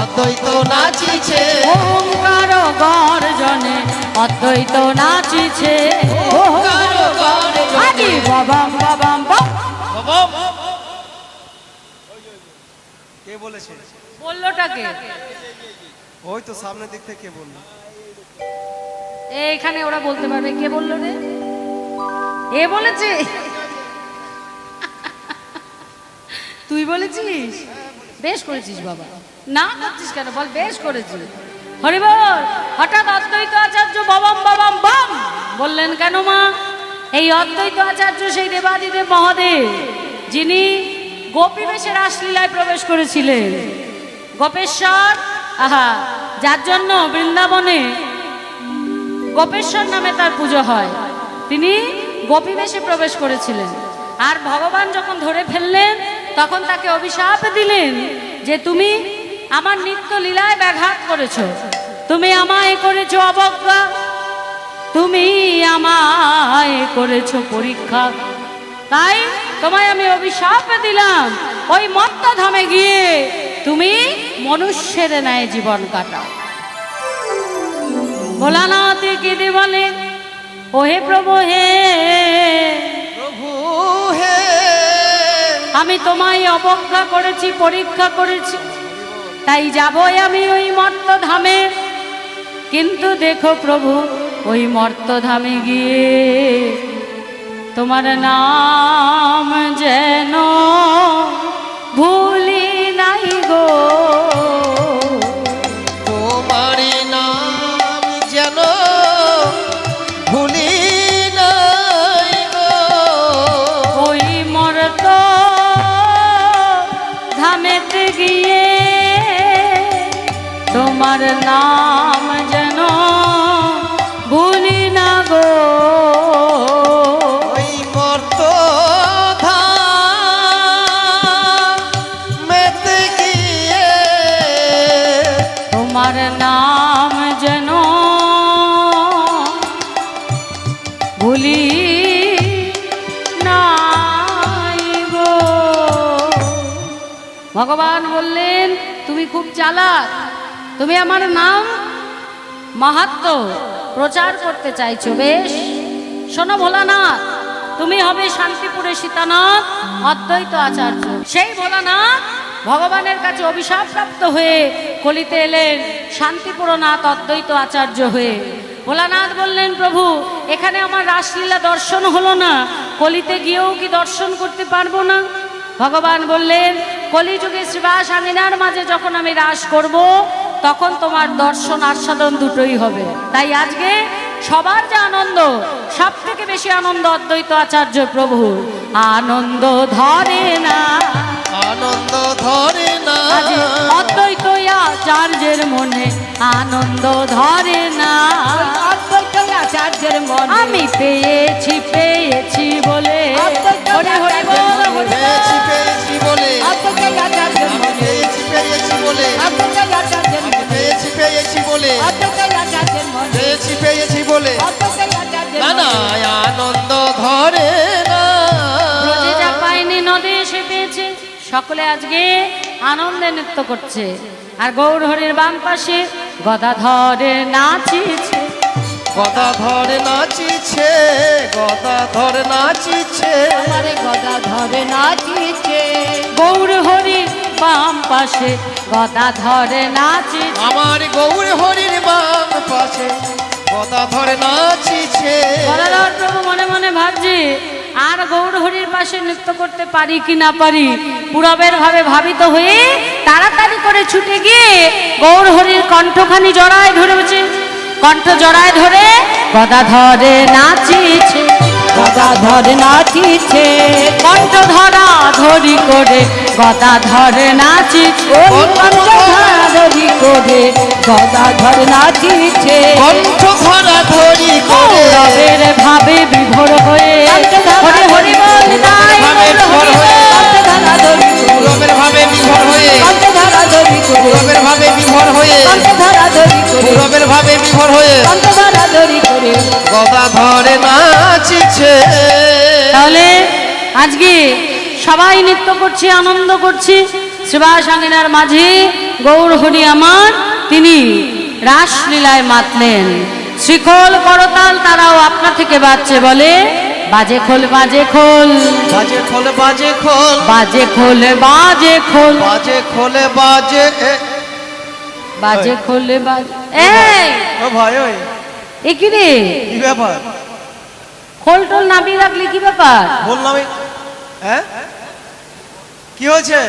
অদ্বৈত নাচিছে। ওঙ্কার গর্জনে অদ্বৈত নাচিছে। ওঙ্কার গর্জনে। আদি বাবাম বাবাম কে বলেছে? বললোটাকে। ওই তো সামনের দিক থেকে কে বলল? এইখানে ওরা বলতে পারবে কে বলল রে? এ বলেছে? তুই বলেছিস? বেশ করেছিস বাবা। না করছিস কেন? বল, বেশ করেছিস হরিবল, হঠাৎ অদ্বৈত আচার্য বাবাম বাবাম, বাম বললেন কেন মা? এই অদ্বৈত আচার্য সেই দেবাদিদেব মহাদেব, যিনি গোপী বেশে রাসলীলায় প্রবেশ করেছিলেন। গোপেশ্বর, আহা, যার জন্য বৃন্দাবনে গোপেশ্বর নামে তার পুজো হয়, তিনি গোপী বেশে প্রবেশ করেছিলেন। আর ভগবান যখন ধরে ফেললেন, তখন তাকে অভিশাপ দিলেন যে তুমি আমার নিত্য লীলায় ব্যাঘাত করেছ। তুমি আমায় করেছ অবজ্ঞা। তুমি আমায় করেছ পরীক্ষা। তাই তোমায় আমি অভিশাপ দিলাম। ওই মত্ত ধামে গিয়ে তুমি মনুষ্যের ন্যায় জীবন কাটাও। ভোলানাথ কেঁদে বলে ওহে প্রভু হে প্রভু হে আমি তোমায় অবজ্ঞা করেছি পরীক্ষা করেছি। তাই যাবই আমি ওই মর্ত ধামে। কিন্তু দেখো প্রভু, ওই মর্ত ধামে গিয়ে তোমার নাম যেন ভুলি নাই গো। তোমার নাম যেন ভুলি না গো। ওই মর্ত গিয়ে তোমার নাম যেন ভুলি ভগবান বললেন তুমি খুব চালাক। তুমি আমার নাম মাহাত্ম প্রচার করতে চাইছো, বেশ। শোনো ভোলানাথ, তুমি হবে শান্তিপুরে সীতানাথ অদ্বৈত আচার্য। সেই ভোলানাথ ভগবানের কাছে অভিশাপ প্রাপ্ত হয়ে কলিতে এলেন শান্তিপুরনাথ অদ্বৈত আচার্য হয়ে। ভোলানাথ বললেন, প্রভু, এখানে আমার রাসলীলা দর্শন হলো না। কলিতে গিয়েও কি দর্শন করতে পারব না? ভগবান বললেন, কলিযুগে শ্রীবাস আমিনার মাঝে যখন আমি রাস করব তখন তোমার দর্শন আস্বাদন দুটোই হবে। তাই আজকে সবার যে আনন্দ সব থেকে বেশি আনন্দ অদ্বৈত আচার্য প্রভু। আনন্দ ধরে না। আনন্দ ধরে না। অদ্বৈত আচার্যের মনে আনন্দ ধরে না। অদ্বৈত আচার্যের মন। আমি পেয়েছি পেয়েছি বলে। হরি হরি বল, পেয়েছি পেয়েছি বলে। অদ্বৈত আচার্যের মন। পেয়েছি পেয়েছি বলে। বলে। পেয়েছি পেয়েছি বলে। অদ্বৈত না না আনন্দ না। যা পায়নি নদে এসে পেয়েছে। সকলে আজকে আনন্দে নৃত্য করছে। আর গৌর হরির বাম পাশে গদাধরে নাচিছে। গদা ধরে নাচিছে গদা ধরে নাচিছে। আমারে গদা ধরে নাচিছে। গৌর হরির বাম পাশে গদা ধরে নাচি আমার গৌর হরির বাম পাশে গদা ধরে নাচিছে। গদাধর প্রভু মনে মনে ভাবছে আর গৌর হরির পাশে নৃত্য করতে পারি কি না পারি? পুরবের ভাবে ভাবিত হয়ে তাড়াতাড়ি করে ছুটে গিয়ে গৌর হরির কণ্ঠখানি জড়ায় ধরেছে। কণ্ঠ জড়ায় ধরে গদাধরে নাচিছে। গদা ধরে নাচিছে। কণ্ঠ ধরা ধরি করে পঞ্চধারা ধরি করে গদা ধরে নাচিছে। কণ্ঠ ধরা ধরি করে ভাবে বিভোর হয়ে। হরি হরি বল নাই ভাবে বিভোর হয়ে। ধরি ভাবে বিভোর হয়ে। পঞ্চধারা ধরি করে ভাবে বিভোর হয়ে। পঞ্চধারা ধরি করে গৌরবের ভাবে বিভোর হয়ে। পঞ্চধারা ধরি করে গদা ধরে নাচিছে। তাহলে আজকে সবাই নৃত্য করছি আনন্দ করছি। শ্রীবাস আঙ্গিনার মাঝে গৌরহরি আমার তিনি রাসলীলায় মাতলেন। শ্রীখোল করতাল তারাও আপনা থেকে বাজছে বলে বাজে খোল বাজে খোল। বাজে খোল বাজে খোল। বাজে খোল বাজে খোল। বাজে খোলে বাজে বাজে খোলে বাজে এই! ও ভাই ওই। এ কি রে? কি ব্যাপার? খোল টোল নামিয়ে রাখলি কি ব্যাপার? বললাম হ্যাঁ? কি হয়েছে?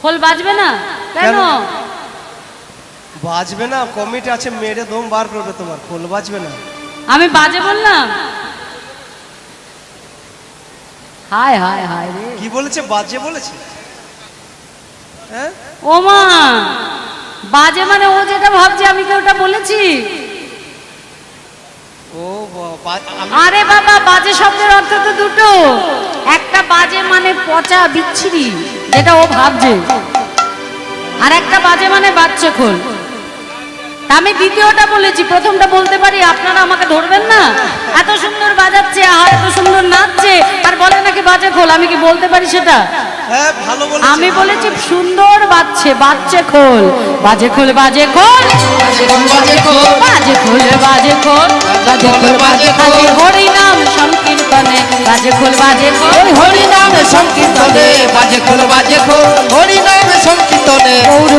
খোল বাজবে না? কেন? বাজবে না কমিটি আছে মেরে দম বার করবে তোমার খোল বাজবে না। আমি বাজে বললাম? হায় হায় হায় রে। কি বলেছে বাজে বলেছে? হ্যাঁ? ও মা বাজে মানে ও যেটা ভাবছে আমি কি ওটা বলেছি? ও আরে বাবা, বাজে শব্দের অর্থ তো দুটো। একটা বাজে মানে পচা বিচ্ছিরি, যেটা ও ভাবছে। আর একটা বাজে মানে বাচ্চা খোল। আমি দ্বিতীয়টা বলেছি প্রথমটা বলতে পারি আপনারা আমাকে ধরবেন না? এত সুন্দর বাজাচ্ছে আর এত সুন্দর নাচছে আর বলে নাকি বাজে খোল আমি কি বলতে পারি সেটা? হ্যাঁ, আমি বলেছি সুন্দর বাজছে বাজছে খোল বাজে খোল বাজে খোল। বাজে খোল বাজে খোল বাজে খোল বাজে খোল। বাজে খোল হরি নাম সংকীর্তনে বাজে খোল বাজে খোল। হরি নাম সংকীর্তনে বাজে খোল বাজে খোল। হরি নাম সংকীর্তনে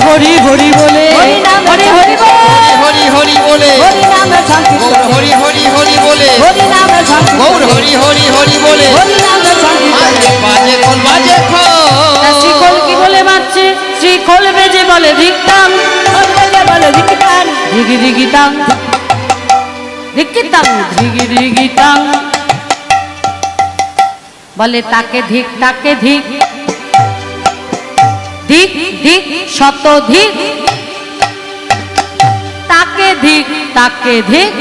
হরি হরি বলে। হরি নাম হরি হরি বলে। হরি হরি বলে। হরি নামে সংকীর্তন হরি হরি হরি বলে। হরি নামে সংকীর্তন গৌর হরি হরি হরি বলে। হরি নামে সংকীর্তন বাজে খোল বাজে তা শ্রীখোল কি বলে বাজছে? শ্রীখোল বেজে বলে ধিকতাম খোল বলে দিকদান ধিগি ধিগি তাং ধিকিতাং ধিগি ধিগি তাং বলে তাকে ধিক তাকে ধিক। ধিক ধিক শত ধিক। ধিক, তাকে ধিক।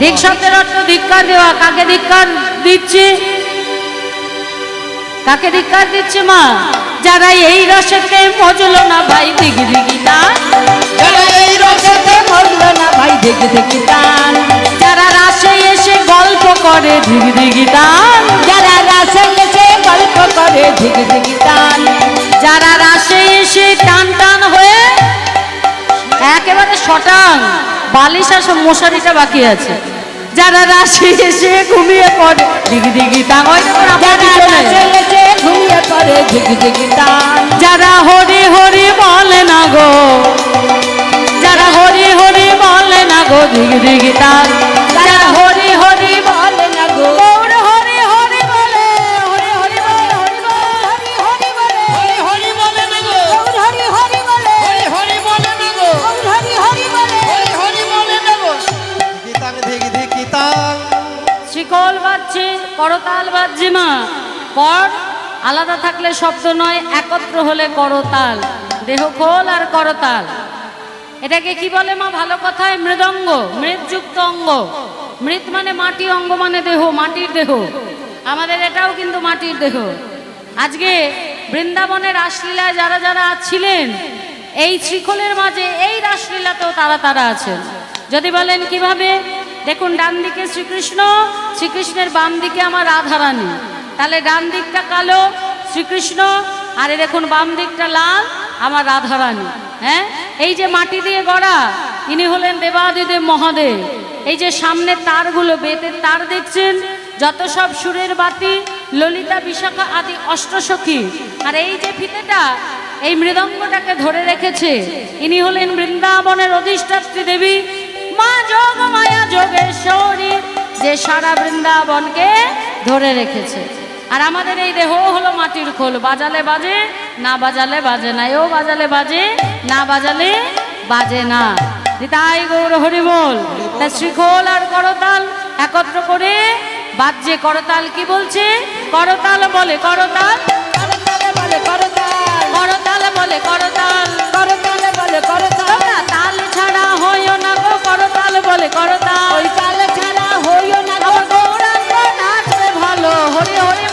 ধিক শব্দের অর্থ ধিক্কার দেওয়া, কাকে ধিক্কার দিচ্ছে? কাকে ধিক্কার দিচ্ছে মা? যারা এই রসেতে মজলো না ভাই দিগি না যারা এই রসেতে মরলো না ভাই দেখি টান যারা রাসে এসে গল্প করে দিগি দান যারা রাসে এসে গল্প করে ঝিকি টান যারা রাসে শটাং বালিশ আর সব মশারিটা বাকি আছে। যারা রাশি এসে ঘুমিয়ে পড়ে দিগি দিগি আমার যারা ঘুমিয়ে পড়ে হরি হরি বলে না গো যারা হরি হরি বলে না গো দিগি দিগি দান থাকলে শব্দ নয়, একত্র হলে করতাল। দেহ খোল আর করতাল। এটাকে কি বলে মা? ভালো কথায় মৃদঙ্গ, মৃদযুক্ত অঙ্গ। মৃত মানে মাটি, অঙ্গ মানে দেহ, মাটির দেহ। আমাদের এটাও কিন্তু মাটির দেহ। আজকে বৃন্দাবনের রাসলীলায় যারা যারা ছিলেন এই শ্রীখলের মাঝে এই রাসলীলাতেও তারা তারা আছেন। যদি বলেন কীভাবে? দেখুন, ডান দিকে শ্রীকৃষ্ণ, শ্রীকৃষ্ণের বাম দিকে আমার রাধারানী। তাহলে ডান দিকটা কালো শ্রীকৃষ্ণ, আর দেখুন বাম দিকটা লাল, আমার রাধারানী হ্যাঁ? এই যে মাটি দিয়ে গড়া, ইনি হলেন দেবাদিদেব মহাদেব। এই যে সামনে তারগুলো বেতের তার দেখছেন, যত সব সুরের বাতি, ললিতা, বিশাখা আদি অষ্টসখী। আর এই যে ফিতেটা, এই মৃদঙ্গটাকে ধরে রেখেছে, ইনি হলেন বৃন্দাবনের অধিষ্ঠাত্রী দেবী, মা যোগ মায়া যোগেশ্বরী, যে সারা বৃন্দাবনকে ধরে রেখেছে। আর আমাদের এই দেহ হলো মাটির খোল। বাজালে বাজে না বাজালে বাজে না। এও বাজালে বাজে না বাজালে বাজে না। তাই গৌর হরি বল। তা শ্রীখোল আর করতাল একত্র করে বাজে করতাল কি বলছে? করতাল বলে করতাল। করতালে বলে করতাল। করতাল বলে করতাল করতালে বলে করতাল তাল ছাড়া হইও না গো। করতাল বলে করতাল। ওই তালে ছাড়া হইও না গো। আমার গৌরাঙ্গ নাচবে ভালো। হরি হরি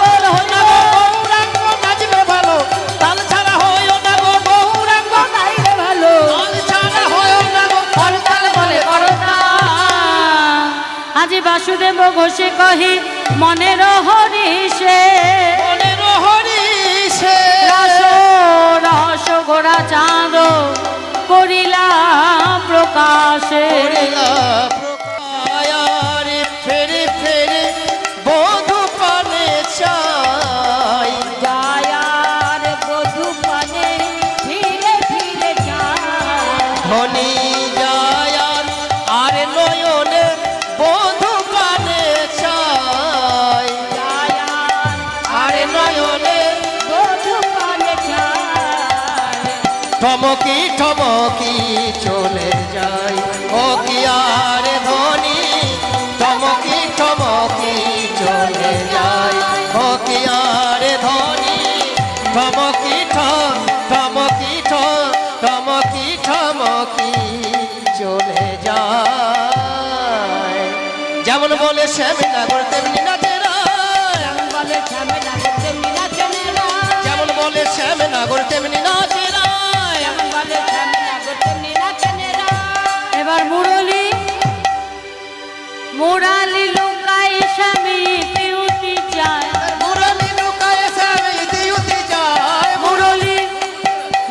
বাসুদেব ঘোষে কহে মনের হরিষে মনের হরিষে রস রস ঘোড়া চাঁদ করিলা প্রকাশে। করিলা ঠমকি ঠমকি চলে যায় ও কি আর ধনী? ঠমকি ঠমকি চলে যায় ও কি আর ধনী? ঠমকি ঠম ঠমকি ঠমকি ঠমকি চলে যায় যেমন বলে শ্যামনগর তেমনি নাচে রায়। যেমন বলে বলে শ্যামনগর তেমনি নাচে মুরালি লুকাই স্বামী পিউতি চায় মুরলি লুকায় স্বামী দিউতি যায় মুরলি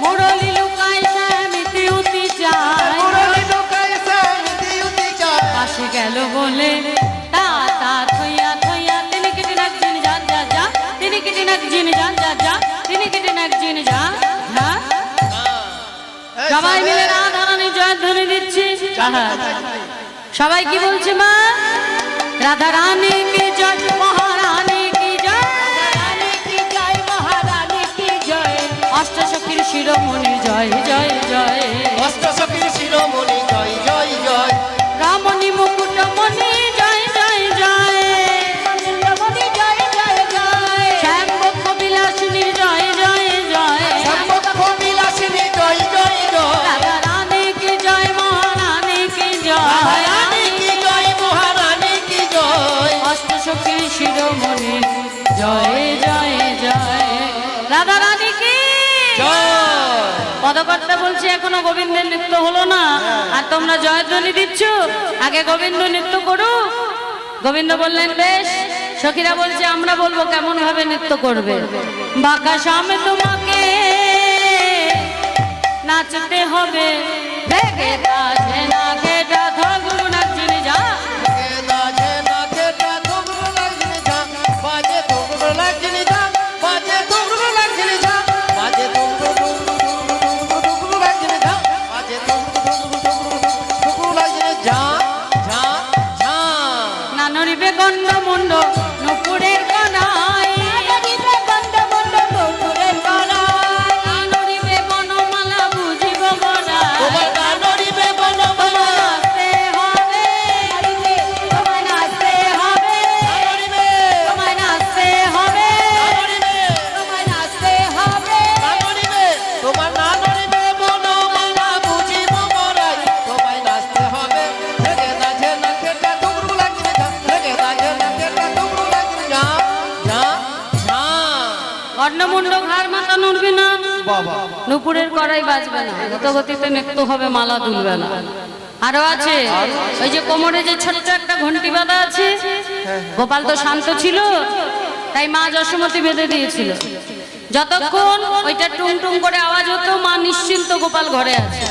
মুরলি লুকাই স্বামী পিউতি চায় মুরলি লুকায় স্বামী দিউতি যায় পাশে গেল বলে তা তা থইয়া থইয়া তিনি কেটে নাক জিন যান যা যা। তিনি কেটে নাক জিন যান যা যা। তিনি কেটে নাক জিন যা যা। সবাই মিলে রাধা রানী জয়ধ্বনি দিচ্ছি। আহা। সবাই কি বলছে মা? রাধা রানী কি জয় মহারানী কি জয়? রানী কি জয় মহারানী কি জয়? অষ্টশক্তির শিরোমণি জয় জয় জয়। অষ্টসখীর শিরোমণি। জয় জয় জয়। রাধা রানী কি পদকর্তা বলছে এখনও গোবিন্দের নৃত্য হলো না। আর তোমরা জয়ধ্বনি দিচ্ছ? আগে গোবিন্দ নৃত্য করুক গোবিন্দ বললেন বেশ। সখীরা বলছে আমরা বলব কেমন ভাবে নৃত্য করবে? বাঁকা সামনে তোমাকে নাচতে হবে। ভেগে নাচে না কর্ণমুণ্ড ঘাড় মাথা নড়বে না। নুপুরের কড়াই বাজবে না। দ্রুতগতিতে নৃত্য হবে মালা তুলবে না। আরও আছে। ওই যে কোমরে যে ছোট্ট একটা ঘন্টি বাঁধা আছে। গোপাল তো শান্ত ছিল। তাই মা যশোমতি বেঁধে দিয়েছিল। যতক্ষণ ওইটা টুং টুং করে আওয়াজ হতো মা নিশ্চিন্ত গোপাল ঘরে আছে।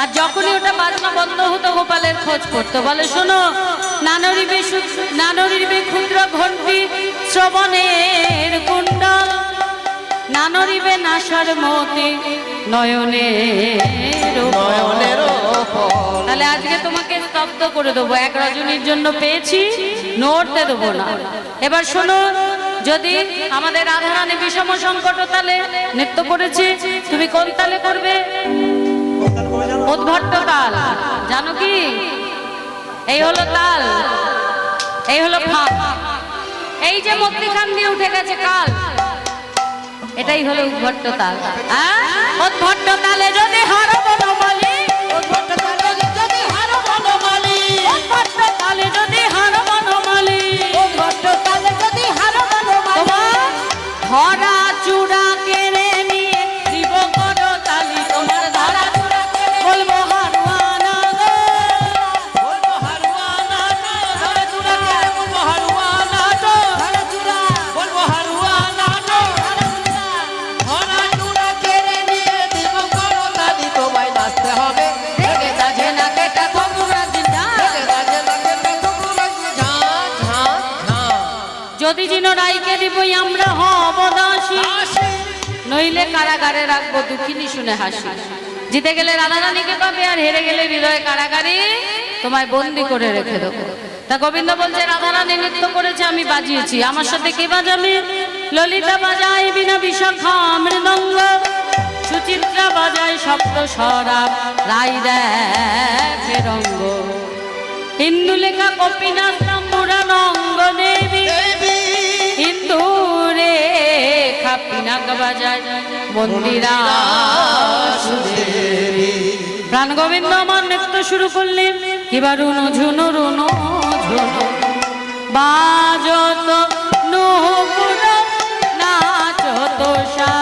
আর যখনই ওটা বাজনা বন্ধ হতো গোপালের খোঁজ করতো। বলে শোনো নানরিবে নানরিবে ক্ষুদ্র ঘন্টি শ্রবণের কুণ্ডল নানরিবে নাসার মতি নয়নে নয়নের তাহলে আজকে তোমাকে স্তব্ধ করে দেবো এক রজনীর জন্য পেয়েছি নড়তে দেবো না। এবার শোনো যদি আমাদের রাধারানী বিষম সংকট তালে নৃত্য করেছে তুমি কোন তালে করবে? উদ্ভট্ট তাল। জানো কি? এই হলো তাল এই হলো ফাঁক। এই যে মধ্যিখান দিয়ে উঠে গেছে কাল এটাই হলো উদ্ভট্ট তাল উদ্ভট্ট তালে যদি হারো বলি ভট্ট তালে নইলে কারাগারে রাখব দুঃখিনী শুনে হাসি। জিতে গেলে রাধা রানীকে পাবে আর হেরে গেলে হৃদয় কারাগারে তোমায় বন্দি করে রেখে দেবো। তা গোবিন্দ বলছে রাধা রানী নৃত্য করেছে, আমি বাজিয়েছি। আমার সাথে কে বাজাবে? ললিতা বাজায় বিনা বিশাখা মৃদঙ্গ। সুচিত্রা বাজায় সপ্ত সরাব রাই দেখে রঙ্গ। ইন্দুলেখা, কপিনাথ তাম্বুরা রঙ্গ দেবী দেবী কিন্তু পিনাক বাজায়। মন্দিরা প্রাণ গোবিন্দ আমার নৃত্য শুরু করলেন। কিবা রুনো ঝুনো রুনো ঝুনো। বাজত নুপুর, নাচত সা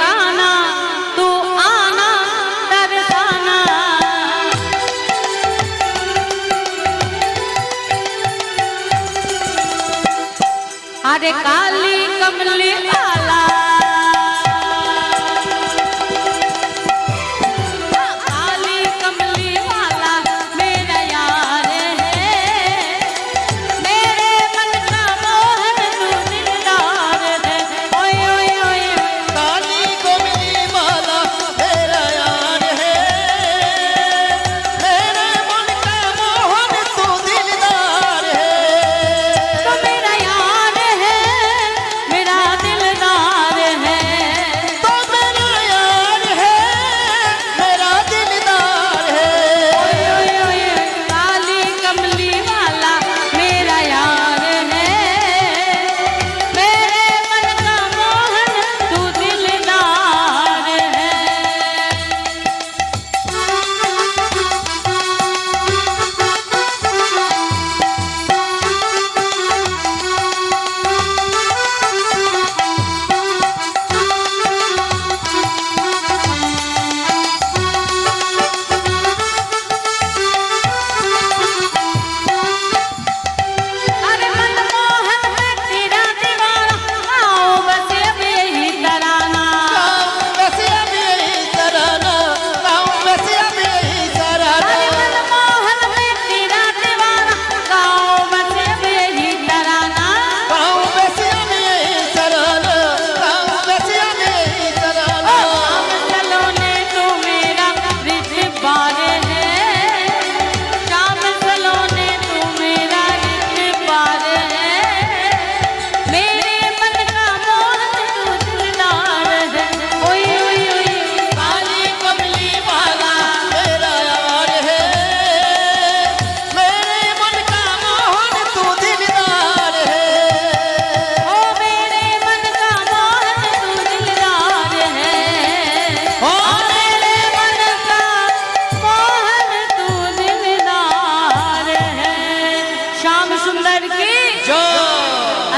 কানা তू आना तरसाना अरे काली कमली आला